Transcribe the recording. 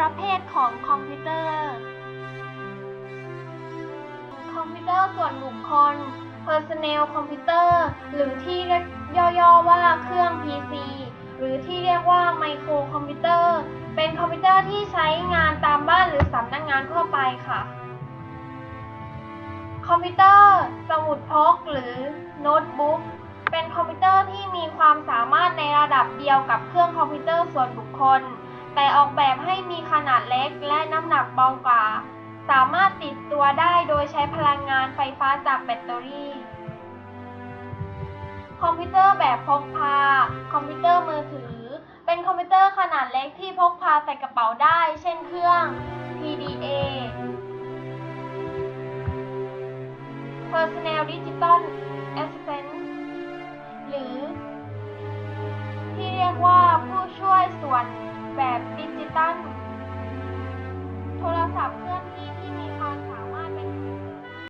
ประเภทของคอมพิวเตอร์ คอมพิวเตอร์ส่วนบุคคล Personal Computer หรือที่เรียกย่อๆว่าเครื่อง PC หรือที่เรียกว่าไมโครคอมพิวเตอร์ เป็นคอมพิวเตอร์ที่ใช้งานตามบ้านหรือสำนักงานทั่วไปค่ะ คอมพิวเตอร์ สมุดพกหรือโน้ตบุ๊กเป็นคอมพิวเตอร์ที่มีความสามารถในระดับเดียวกับเครื่องคอมพิวเตอร์ส่วนบุคคล แต่ออกแบบให้มีขนาดเล็กและน้ำหนักเบากว่า สามารถติดตัวได้โดยใช้พลังงานไฟฟ้าจากแบตเตอรี่ คอมพิวเตอร์แบบพกพา คอมพิวเตอร์มือถือ เป็นคอมพิวเตอร์ขนาดเล็กที่พกพาใส่กระเป๋าได้ เช่นเครื่อง PDA Personal Digital แบบดิจิตอลโทรศัพท์เคลื่อนที่